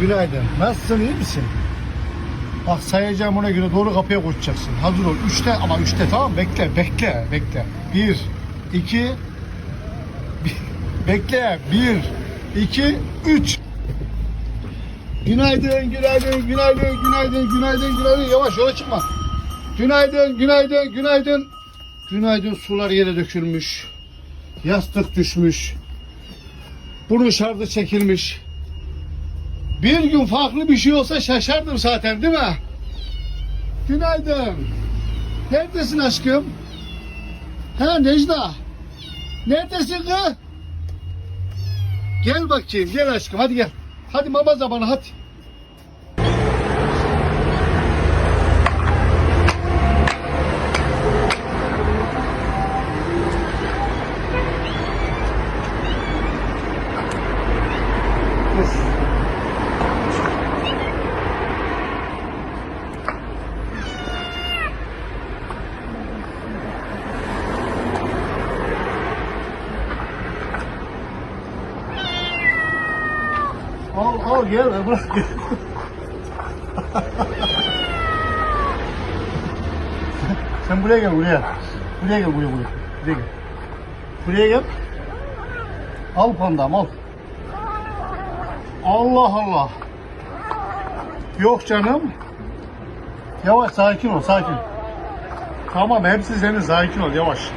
Günaydın. Nasılsın iyi misin? Bak sayacağım ona göre doğru kapıya koşacaksın. Hazır ol. Üçte ama üçte tamam bekle bekle bekle. Bir, iki, bir, bekle. Bir, iki, üç. Günaydın, günaydın, günaydın, günaydın, günaydın, günaydın. Yavaş yola çıkma. Günaydın, günaydın, günaydın. Günaydın sular yere dökülmüş. Yastık düşmüş. Burnu şarjı çekilmiş. Bir gün farklı bir şey olsa şaşardım zaten değil mi? Günaydın. Neredesin aşkım? Ha Necla. Neredesin kız? Gel bakayım gel aşkım hadi gel. Hadi mama zamanı hadi. Dur. Al al gel bırak. Sen buraya gel buraya. Buraya gel buraya buraya. Buraya gel. Buraya gel. Al pandam al. Allah Allah. Yok canım. Yavaş sakin ol sakin. Tamam hepsi senin sakin ol yavaş.